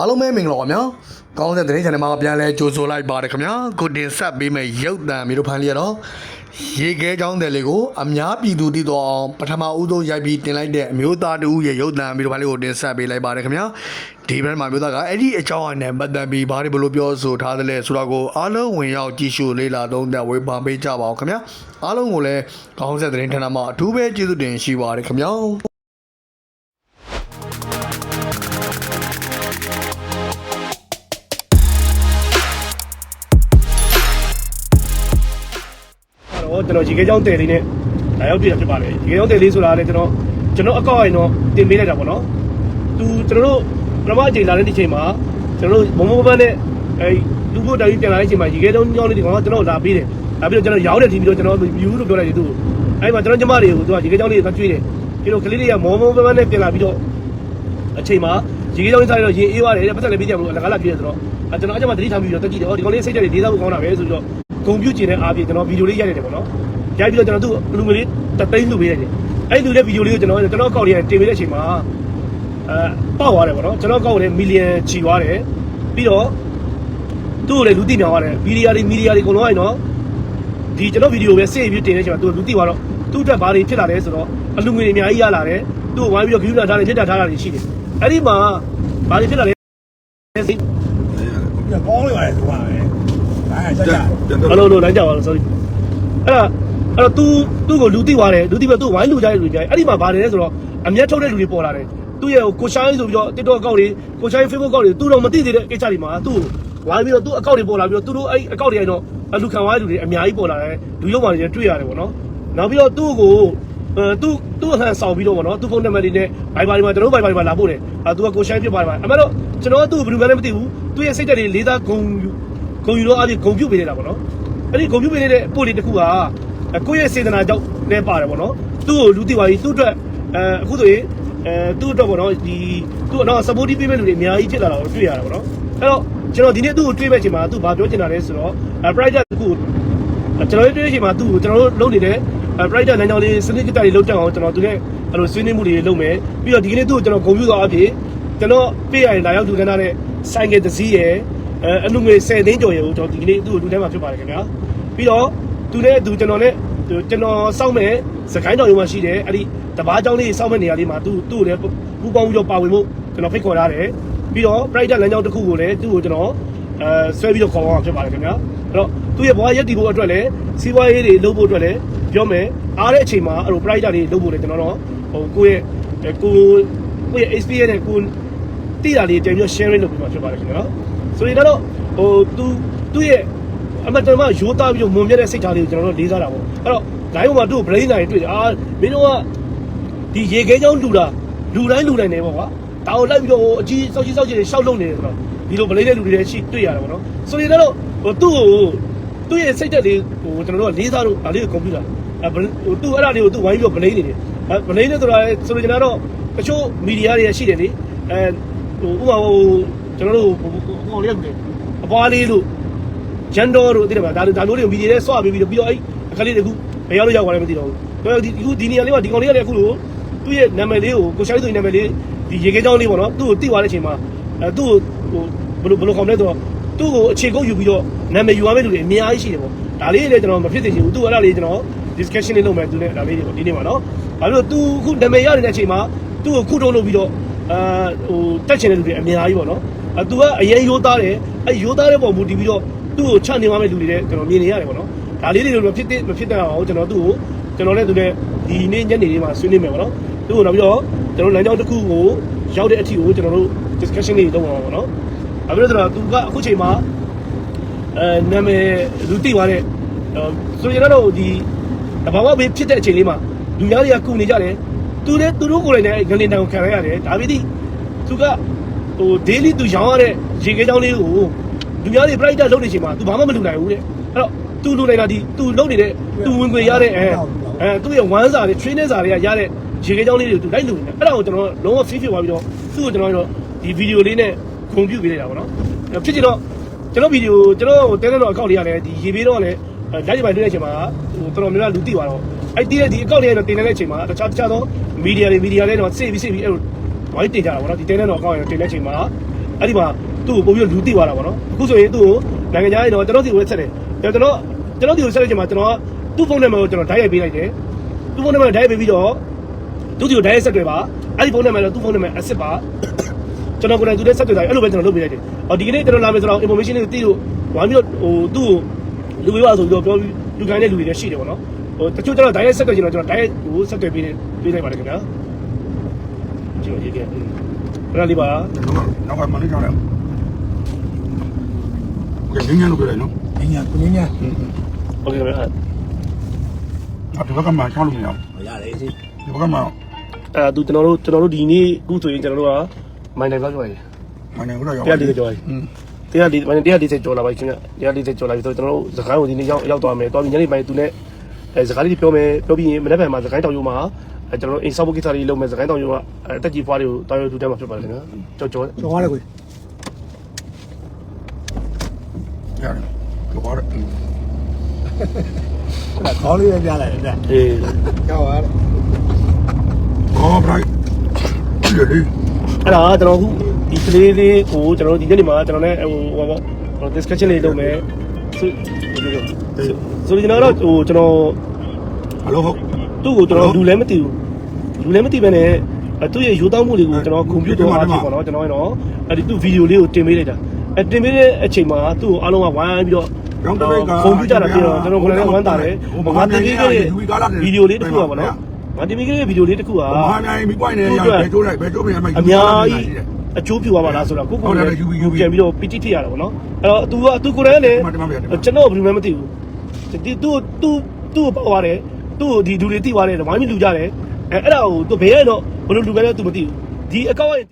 အားလုံးပဲမင်္ဂလာပါခင်ဗျာကောင်းတဲ့သတင်း channel မှာပြန်လဲကြိုဆိုလိုက်ပါတယ်ခင်ဗျာခုတင်ဆက်ပေးမယ့်ရုပ်သံမျိုးတို့ဖန်လျက်တော့ရေခဲချောင်းတယ်လေးကိုအများပြည်သူသိတော့အောင်ပထမဦးဆုံးရိုက်ပြီးတင်လိုက်တဲ့အမျိုးသားတူရဲ့ရုပ်သံမျိုးတို့ဖန်လေးကိုတင်ဆက်ပေးလိုက်ပါတယ်ခင်ဗျာဒီဘက်မှာမျိုးသားကအဲ့ဒီအကြောင်းအနဲ့ပတ်သက်ပြီးဘာတွေဘလို့ပြောဆိုထားသလဲဆိုတော့ကိုအားလုံးဝင်ရောက်ကြည့်ရှုလေ့လာသုံးသပ်ဝေဖန်ပေးကြပါအောင်ခင်ဗျာအားလုံးကိုလည်းကောင်းတဲ့သတင်းဌာနမှာအထူးပဲကျေးဇူးတင်ရှိပါတယ်ခင်ဗျာ ကျွန်တော်ရေခဲချောင်းတယ်လေးနဲ့လာရောက်တွေ့တာဖြစ်ပါတယ်ရေခဲချောင်းတယ်လေးဆိုတာလည်းကျွန်တော်ကျွန်တော်အကောက်ရင်တော့တင်ပေးလိုက်တာပေါ့နော်သူကျွန်တော်တို့ပထမအချိန်လာတဲ့ဒီချိန်မှာကျွန်တော်တို့မမမပန်းနဲ့အဲလူဖို့တိုင်းပြန်လာတဲ့အချိန်မှာရေခဲချောင်းချောင်းလေးဒီကောင်ကကျွန်တော်လာပေးတယ်လာပြီးတော့ကျွန်တော်ရောင်းတဲ့ทีပြီးတော့ကျွန်တော်ယူလို့ပြောလိုက်တယ်သူအဲ့မှာကျွန်တော်ညီမတွေကိုသူကရေခဲချောင်းလေးသွားကျွေးတယ်ပြီးတော့ကလေးတွေကမမမပန်းနဲ့ပြန်လာပြီးတော့အချိန်မှာရေခဲချောင်းစားရတော့ရေအေးသွားတယ်ပတ်သက်လည်းပေးကြမလို့အလကားလာပြည့်တယ်ဆိုတော့အဲကျွန်တော်အကြမ်းမှာတတိထားပြီးတော့တက်ကြည့်တယ်ဟောဒီကောင်လေးစိတ်ကြက်လေးလေးစားဖို့ကောင်းတာပဲဆိုပြီးတော့ ဂုံပြုတ်ကျင်တဲ့အားဖြင့်ကျွန်တော်ဗီဒီယိုလေးရိုက်ရတယ်ပေါ့နော်ရိုက်ပြီးတော့ကျွန်တော်သူ့လူငွေလေးတသိန်းလူပေးလိုက်တယ်အဲ့လူတဲ့ဗီဒီယိုလေးကိုကျွန်တော်ကျွန်တော်အကောင့်လေးတင်ပေးတဲ့အချိန်မှာအဲပေါက်သွားတယ်ပေါ့နော်ကျွန်တော်အကောင့်လေးမီလီယံချီသွားတယ်ပြီးတော့သူ့ကိုလည်းလူသိမြောင်သွားတယ်ဗီဒီယိုတွေမီဒီယာတွေအကုန်လုံးအဲ့နော်ဒီကျွန်တော်ဗီဒီယိုပဲစေ့ပြီးတင်တဲ့အချိန်မှာသူလူသိသွားတော့သူ့အတွက်ဘာတွေဖြစ်လာလဲဆိုတော့အလူငွေတွေအများကြီးရလာတယ်သူ့ကိုဝိုင်းပြီးတော့ဂရုဏာထားတယ်မြစ်တာထားတာတွေရှိတယ်အဲ့ဒီမှာဘာတွေဖြစ်လာလဲစိတ်ပြကောင်းလိုက်ပါလေသူကပဲ အဲကြကြအလိုလိုလိုက်ကြပါလို့ sorry အဲ့ဒါအဲ့တော့ तू သူ့ကိုလူသိသွားတယ်လူသိပြီးတော့ तू ဝိုင်းလူကြတဲ့လူကြတယ်အဲ့ဒီမှာဘာတွေလဲဆိုတော့အမျက်ထုတ်တဲ့လူတွေပေါ်လာတယ်သူ့ရဲ့ကိုရှိုင်းဆိုပြီးတော့ TikTok အကောင့်တွေကိုရှိုင်း Facebook အကောင့်တွေသူ့တော့မသိသေးတဲ့ကိစ္စတွေမှာသူ့ဝိုင်းပြီးတော့သူ့အကောင့်တွေပေါ်လာပြီးတော့သူတို့အဲ့အကောင့်တွေအဲ့တော့လူခံဝိုင်းလူတွေအများကြီးပေါ်လာတယ်လူလုံးပါတွေတွေ့ရတယ်ပေါ့နော်နောက်ပြီးတော့သူ့ကိုအဲသူ့သူ့အဟန်ဆောင်ပြီးတော့ဗောနော်သူ့ဖုန်းနံပါတ်တွေနဲ့ Viber တွေမှာကျွန်တော်တို့ Viber တွေမှာလာပို့တယ်အဲသူကကိုရှိုင်းဖြစ်ပါတယ်အမှန်တော့ကျွန်တော်ကသူ့ကိုဘယ်လိုမှလည်းမသိဘူးသူ့ရဲ့စိတ်ဓာတ်တွေလေးစားဂုံယူ ဂုံယူတော့အပြင်ဂုံပြုတ်ပေးနေတာဗောနော်အဲ့ဒီကွန်ပျူတာလေးတဲ့ပို့လေးတစ်ခုကအဲကိုယ့်ရဲ့စေတနာကြောင့်လည်းပါတယ်ပေါ့နော်သူ့ကိုလူသိပါကြီးသူ့အတွက်အဲအခုဆိုရင်အဲသူ့အတွက်ပေါ့နော်ဒီသူ့တော့ support ပေးမဲ့လူတွေအများကြီးဖြစ်လာတာကိုတွေ့ရတာပေါ့နော်အဲ့တော့ကျွန်တော်ဒီနေ့သူ့ကိုတွေ့မဲ့အချိန်မှာသူဘာပြောချင်တာလဲဆိုတော့အဲ pride တစ်ခုကျွန်တော်တို့တွေ့တဲ့အချိန်မှာသူ့ကိုကျွန်တော်တို့လုပ်နေတဲ့အဲ pride လမ်းကြောင်းလေးစနစ်ကြတာလေးလုပ်တက်အောင်ကျွန်တော်သူနဲ့အဲ့လိုဆွေးနွေးမှုတွေလုပ်မယ်ပြီးတော့ဒီကနေ့သူ့ကိုကျွန်တော်ဂုဏ်ပြုသောအဖြစ်ကျွန်တော်ပြေးရရင်လာရောက်သူကနာတဲ့ဆိုင်ကယ်တစ်စီးရယ် အဲအလူငွေ10သိန်းကျော်ရေကိုကျွန်တော်ဒီနေ့သူ့ကိုလူထဲမှာဖြစ်ပါတယ်ခင်ဗျာပြီးတော့သူနဲ့သူကျွန်တော်နဲ့ကျွန်တော်စောင့်မဲ့စကိုင်းတော်ရုံမှာရှိတယ်အဲ့ဒီတဘာကြောင်းလေးစောင့်မဲ့နေရာလေးမှာသူ့သူ့လည်းပူပေါင်းပြီးတော့ပါဝင်ဖို့ကျွန်တော်ဖိတ်ခေါ်ထားတယ်ပြီးတော့ private လမ်းကြောင်းတစ်ခုကိုလည်းသူ့ကိုကျွန်တော်အဲဆွဲပြီးတော့ခေါ်အောင်ဖြစ်ပါတယ်ခင်ဗျာအဲ့တော့သူ့ရဲ့ဘဝရည်တည်ဖို့အတွက်လည်းစီးပွားရေးတွေလုပ်ဖို့အတွက်လည်းပြောမယ်အားတဲ့အချိန်မှာအဲ့လို private တွေလုပ်ဖို့လည်းကျွန်တော်တော့ဟိုကိုယ့်ရဲ့ကိုကိုယ့်ရဲ့ experience နဲ့ကိုတိတာလေးပြန်ပြီး sharing လုပ်ပြီးမှဖြစ်ပါတယ်ခင်ဗျာ ဆိုရင်တော့ဟိုသူသူ့ရဲ့အမတန်မှရိုးသားပြီးတော့မွန်မြတ်တဲ့စိတ်ထားလေးကိုကျွန်တော်တို့လေးစားတာပေါ့အဲ့တော့ line ပေါ်မှာသူ့ကို brain နိုင်တွေ့တယ်အာမင်းတို့ကဒီရေခဲချောင်းလူတာလူတိုင်းလူတိုင်းနေပေါ့ကွာဒါကိုလိုက်ပြီးတော့အကြီးစောက်ကြီးစောက်ကြီးတွေရှောက်လုံနေတယ်ဆိုတော့ဒီလို brain တဲ့လူတွေလည်းရှိတွေ့ရတယ်ပေါ့နော်ဆိုရင်တော့ဟိုသူ့ကိုသူ့ရဲ့စိတ်သက်လေးဟိုကျွန်တော်တို့ကလေးစားလို့ဒါလေးကိုကွန်ပျူတာအဲဟိုသူ့အဲ့ဒါလေးကိုသူ့ဝိုင်းပြီးတော့ brain နေတယ်အဲ brain နေဆိုတာဆိုလို့ကျွန်တော်တော့တချို့မီဒီယာတွေရှိတယ်လေအဲဟိုဥပမာဟို ကျွန်တော်တို့ဟိုဟိုလေးရတယ်အပွားလေးလို့ဂျန်တော်တို့သိတယ်မလားဒါဒါမျိုးတွေကိုဗီဒီယိုနဲ့ဆွပြီးပြီးတော့ပြီးတော့အဲ့အခလေးတခုဘယ်ရောက်လို့ရောက်သွားလဲမသိတော့ဘူးတော့ဒီအခုဒီနေရာလေးမှာဒီကောင်လေးကလည်းအခုလို့သူ့ရဲ့နာမည်လေးကိုကိုရှိုင်းသူ့နာမည်လေးဒီရေခဲချောင်းလေးပေါ့နော်သူ့ကိုတိသွားတဲ့အချိန်မှာအဲသူ့ကိုဟိုဘယ်လိုဘယ်လိုခေါ်မလဲဆိုတော့သူ့ကိုအခြေကုပ်ယူပြီးတော့နာမည်ယူရမယ့်လူတွေအများကြီးရှိတယ်ပေါ့ဒါလေးလည်းကျွန်တော်မဖြစ်သိချင်ဘူးသူ့အဲ့ဒါလေးကျွန်တော် discussion လေးလုပ်မယ်သူနဲ့ဒါလေးတွေပေါ့ဒီနေ့မှာနော်ဘာလို့သူအခုနာမည်ရနေတဲ့အချိန်မှာသူ့ကိုခုတုံးလုပ်ပြီးတော့အာဟိုတက်ချင်တဲ့လူတွေအများကြီးပေါ့နော် အဲသူကအရင်ရိုးသားတယ်အဲရိုးသားတဲ့ပုံမူတည်ပြီးတော့သူ့ကိုချနေမှမယ့်လူတွေလည်းကျွန်တော်မြင်နေရတယ်ပေါ့နော်ဒါလေးတွေမဖြစ်တဲ့မဖြစ်တဲ့အောင်ကျွန်တော်သူ့ကိုကျွန်တော်လည်းသူနဲ့ဒီနေ့ညနေလေးမှာဆွေးနွေးမယ်ပေါ့နော်သူ့ကိုနောက်ပြီးတော့ကျွန်တော်လမ်းကြောင်းတစ်ခုကိုရောက်တဲ့အထိကိုကျွန်တော်တို့ discussion လေးလုပ်အောင်ပေါ့နော်အဲပြီးတော့သူကအခုချိန်မှာအဲနာမည်လူသိသွားတဲ့ဆိုရင်တော့ဒီတဘာဝဘေးဖြစ်တဲ့အချိန်လေးမှာလူများတွေကကုနေကြတယ်သူလည်းသူတို့ကိုယ်လည်းငလင်တန်ကိုခံရရတယ်ဒါပေမဲ့သူက ဟို daily သူရောင်းရတဲ့ရေခဲချောင်းလေးကို လူများတွေ bright လုပ်နေချိန်မှာ तू ဘာမှမလုပ်နိုင်ဘူးတဲ့အဲ့တော့ तू လုပ်နိုင်တာဒီ तू လုပ်နေတဲ့ तू ဝင်ခွေရတဲ့အဲအဲသူ့ရဲ့ဝမ်းစာတွေ training စာတွေကရတဲ့ရေခဲချောင်းလေးတွေ तू လိုက်လုပ်နေတယ်အဲ့ဒါကိုကျွန်တော်လုံးဝ free ဖြစ်သွားပြီးတော့သူ့ကိုကျွန်တော်တို့ဒီဗီဒီယိုလေးနဲ့ခွန်ပြုပေးလိုက်တာပေါ့နော်ဖြစ်ချင်တော့ကျွန်တော်ဗီဒီယိုကျွန်တော်တဲတဲ့တော့ account လေးရတယ်ဒီရေပေးတော့လည်းလိုက်ပိုင်တွေ့တဲ့အချိန်မှာဟိုတော်တော်များများလူသိသွားတော့အဲ့ဒီဒီ account လေးကတော့တင်နေတဲ့အချိန်မှာတခြားတခြားသော media တွေ media တွေတော့စေ့ပြီးစေ့ပြီးအဲ့လို ဝိုင်းတင်ကြတာပေါ့နော်ဒီတဲတဲ့တော့ account ရတင်တဲ့အချိန်မှာအဲ့ဒီမှာသူ့ကိုပုံပြီးလူတိသွားတာပေါ့နော်အခုဆိုရင်သူ့ကိုနိုင်ငံခြားရေးတော့ကျွန်တော်စီကိုဆက်တယ်ကျွန်တော်ကျွန်တော်ဒီကိုဆက်လိုက်ချိန်မှာကျွန်တော်သူ့ဖုန်းနံပါတ်ကိုကျွန်တော်ဓာတ်ရိုက်ပေးလိုက်တယ်သူ့ဖုန်းနံပါတ်ဓာတ်ရိုက်ပေးပြီးတော့သူ့ဒီကိုဓာတ်ရိုက်ဆက်တွေ့ပါအဲ့ဒီဖုန်းနံပါတ်တော့သူ့ဖုန်းနံပါတ်အစ်စ်ပါကျွန်တော်ကိုယ်တိုင်သူနဲ့ဆက်တွေ့တာအဲ့လိုပဲကျွန်တော်လုပ်ပေးလိုက်တယ်အော်ဒီကနေ့ကျွန်တော်လာမယ်ဆိုတော့ information လေးကိုသိလို့ဝိုင်းပြီးတော့ဟိုသူ့ကိုလူပေးပါဆိုပြီးတော့ပြောပြီးလူကိုင်းတဲ့လူတွေလည်းရှိတယ်ပေါ့နော်ဟိုတချို့ကျွန်တော်ဓာတ်ရိုက်ဆက်တွေ့ချင်တော့ကျွန်တော်ဓာတ်ရိုက်ဟိုဆက်တွေ့ပေးတယ်ပေးလိုက်ပါတယ်ခင်ဗျာ ကျွန်တော်ရေးခဲ့ဘယ်လိုလေးပါ နောက်ကမလေးကြောက်တယ်ကဲငင်းငင်းလို့ပြောတယ်နော် ညညာကိုညညာ โอเคခင်ဗျာ အတူကမှချောင်းလို့မရ ဟောရတယ်စီ ဘူးဒီဘက်ကမှ အဲသူကျွန်တော်တို့ကျွန်တော်တို့ဒီနေ့အခုဆိုရင်ကျွန်တော်တို့ကမိုင်းနိုင်လောက်ကျော်ရည် မနေဘူးတော့ရောက် 140ကျော်ရည် อืม 140မိုင်း140ကျော်လာပါခင်ဗျ140ကျော်လာပြီဆိုတော့ကျွန်တော်တို့စကိုင်းကိုဒီနေ့ရောက်ရောက်သွားမယ်သွားပြီးညနေပိုင်းသူနဲ့အဲစကိုင်းလေးပြောမယ်ပြောပြီးရင်မနေ့ပိုင်းမှာစကိုင်းတောင်ရုံမှာ အဲကျွန်တော်တို့အိမ်ဆောက်ဖို့ကိစ္စလေးလုပ်မယ်စကိုင်းတောင်ရုံကအတက်ကြီးဖွားတွေကိုတောင်ရုံထူတန်းမှာဖြစ်ပါတယ်ခင်ဗျကြော်ကြော်ကျော်သွားလေကိုရတယ်တော့ရတယ်ခေါင်းလေးပဲပြလိုက်တယ်အေးကျော်သွားတယ်ကောဘရိုက်ဒီလေအဲ့ဒါကျွန်တော်ခုဒီကလေးလေးကိုကျွန်တော်တို့ဒီညနေမှာကျွန်တော်နဲ့ဟိုဟိုပေါ့ discussion လေးလုပ်မယ်ဆိုဆိုဒီကျွန်တော်တို့ဟိုကျွန်တော်ဟယ်လိုဟုတ် သူ့ကိုကျွန်တော်လူလည်းမသိဘူးလူလည်းမသိဘဲနဲ့သူ့ရဲ့ရိုးတောင်းမှုတွေကိုကျွန်တော်ကွန်ပျူတာအားဖြင့်ပေါ့နော်ကျွန်တော်ကတော့အဲ့ဒီသူ့ဗီဒီယိုလေးကိုတင်ပေးလိုက်တာအဲ့တင်ပေးတဲ့အချိန်မှာသူ့ကိုအားလုံးကဝိုင်းပြီးတော့ကွန်ပျူတာတာပြင်တော့ကျွန်တော်ကိုယ်လည်းဝမ်းသာတယ်ငါတင်ပေးခဲ့တဲ့ဗီဒီယိုလေးတစ်ခုပါပေါ့နော်ငါတင်ပေးခဲ့တဲ့ဗီဒီယိုလေးတစ်ခုကမဟာနိုင်မိပွိုင်းနေရဘယ်တိုးလိုက်ဘယ်တိုးပြန်မှအများကြီးအချိုးပြူသွားပါလားဆိုတော့ကိုကိုလည်းပြန်ပြီးတော့ပီတိထိရတာပေါ့နော်အဲ့တော့သူကသူကိုယ်လည်းကျွန်တော်ဘယ်မှမသိဘူးဒီသူသူသူ့ကိုပေါ့ရတယ် သူ့ကိုဒီလူတွေတိသွားတယ်ဝိုင်းပြီးလူကြတယ်အဲအဲ့ဒါကို तू ဘယ်ရတော့ဘယ်လိုလူပဲလဲ तू မသိဘူးဒီအကောင့်ရဲ့